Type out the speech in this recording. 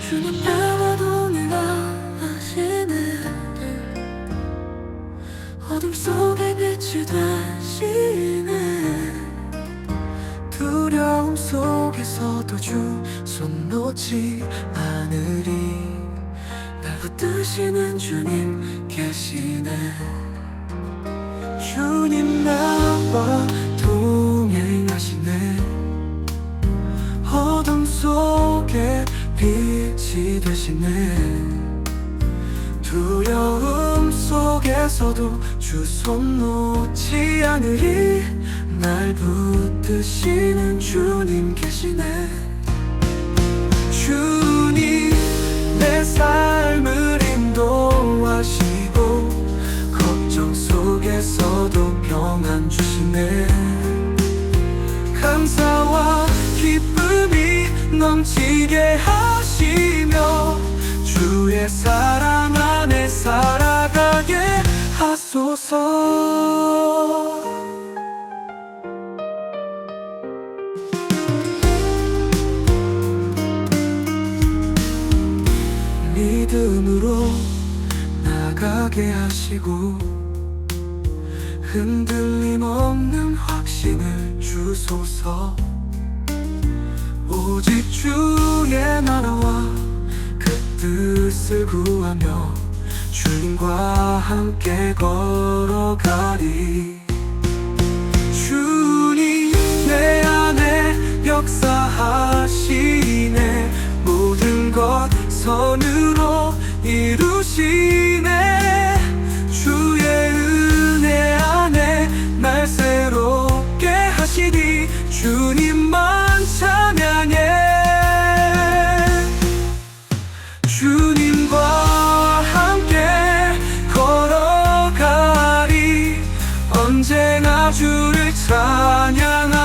주님 나와 동행하시네 어둠 속에 빛이 되시네 두려움 속에서도 주 손 놓지 않으리. 날 붙드시는 주님 계시네. 주님 나와 되시네 두려움 속에서도 주 손 놓지 않으리. 날 붙드시는 주님 계시네. 주님 내 삶을 인도하시고 걱정 속에서도 평안 주시네. 감사와 기쁨이 넘치게 하시며 주의 사랑 안에 살아가게 하소서. 믿음으로 나가게 하시고 흔들림 없는 확신을 주소서. 오직 주의 나라와 그뜻 을 구하며 주님과 함께 걸어가리. 주님 내 안에 역사하시네. 모든 것 선으로 이루시네. 주의 은혜 안에 날 새롭게 하시니 주님만 주를 찬양하